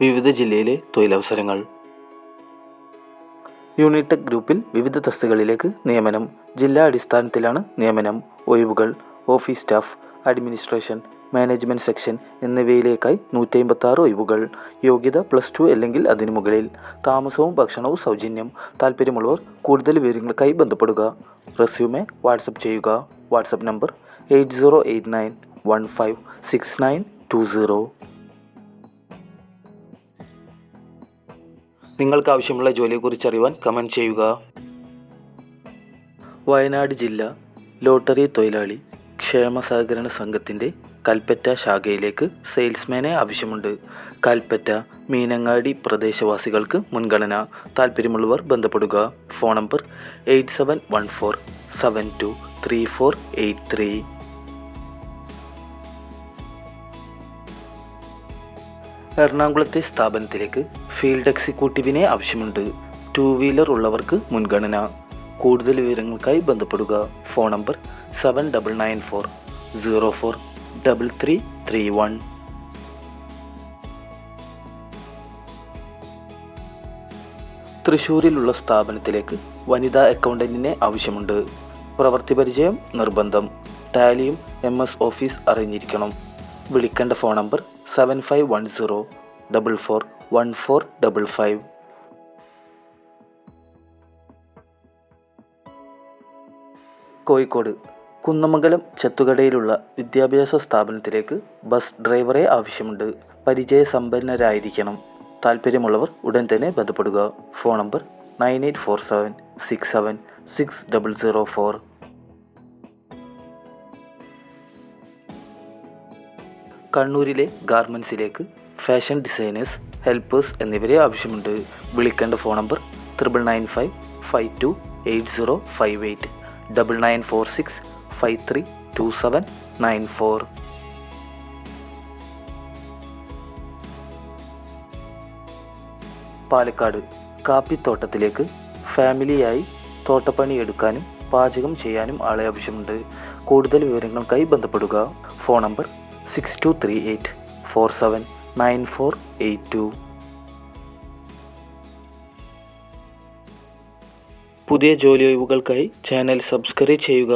വിവിധ ജില്ലയിലെ തൊഴിലവസരങ്ങൾ. യൂണിടെക് ഗ്രൂപ്പിൽ വിവിധ തസ്തികകളിലേക്ക് നിയമനം ജില്ലാ അടിസ്ഥാനത്തിലാണ് നിയമനം ഒഴിവുകൾ office staff administration management section എന്നിവയിലേക്കായി നൂറ്റി അമ്പത്താറ് ഒഴിവുകൾ യോഗ്യത പ്ലസ് ടു അല്ലെങ്കിൽ അതിനു മുകളിൽ താമസവും ഭക്ഷണവും സൗജന്യം താല്പര്യമുള്ളവർ കൂടുതൽ വിവരങ്ങൾക്കായി ബന്ധപ്പെടുക. റെസ്യൂമെ വാട്സപ്പ് ചെയ്യുക. WhatsApp number eight zero eight nine one five six nine two zero. നിങ്ങൾക്ക് ആവശ്യമുള്ള ജോലിയെക്കുറിച്ച് അറിയുവാൻ കമന്റ് ചെയ്യുക. വയനാട് ജില്ല ലോട്ടറി തൊഴിലാളി ക്ഷേമ സഹകരണ സംഘത്തിന്റെ കൽപ്പറ്റ ശാഖയിലേക്ക് സെയിൽസ്മാനെ ആവശ്യമുണ്ട്. കൽപ്പറ്റ മീനങ്ങാടി പ്രദേശവാസികൾക്ക് മുൻഗണന. താല്പര്യമുള്ളവർ ബന്ധപ്പെടുക. Phone number eight seven one four seven two three four eight three. എറണാകുളത്തെ സ്ഥാപനത്തിലേക്ക് ഫീൽഡ് എക്സിക്യൂട്ടീവിനെ ആവശ്യമുണ്ട്. ടു വീലർ ഉള്ളവർക്ക് മുൻഗണന. കൂടുതൽ വിവരങ്ങൾക്കായി ബന്ധപ്പെടുക. Phone number seven double nine four zero four double three three one. തൃശ്ശൂരിലുള്ള സ്ഥാപനത്തിലേക്ക് വനിതാ അക്കൗണ്ടന്റിനെ ആവശ്യമുണ്ട്. പ്രവൃത്തി പരിചയം നിർബന്ധം. ടാലിയും എം എസ് ഓഫീസ് അറിഞ്ഞിരിക്കണം. വിളിക്കേണ്ട phone number seven five one zero double four one four double five Kozhikode Kunnamangalam ചെത്തുകടയിലുള്ള വിദ്യാഭ്യാസ സ്ഥാപനത്തിലേക്ക് ബസ് ഡ്രൈവറെ ആവശ്യമുണ്ട്. പരിചയസമ്പന്നരായിരിക്കണം. താല്പര്യമുള്ളവർ ഉടൻ തന്നെ ബന്ധപ്പെടുക. Phone number nine eight four seven six seven six double zero four. കണ്ണൂരിലെ ഗാർമെൻസിലേക്ക് ഫാഷൻ ഡിസൈനേഴ്സ് ഹെൽപ്പേഴ്സ് എന്നിവരെ ആവശ്യമുണ്ട്. വിളിക്കേണ്ട phone number triple nine five five two eight zero five eight double nine four six five three two seven nine four. Palakkad കാപ്പിത്തോട്ടത്തിലേക്ക് ഫാമിലിയായി തോട്ടപ്പണി എടുക്കാനും പാചകം ചെയ്യാനും ആളെ ആവശ്യമുണ്ട്. കൂടുതൽ വിവരങ്ങൾക്കായി ബന്ധപ്പെടുക. Phone number six two three eight four seven nine four eight two പുതിയ ജോലി ഒഴിവുകൾക്കായി ചാനൽ സബ്സ്ക്രൈബ് ചെയ്യുക.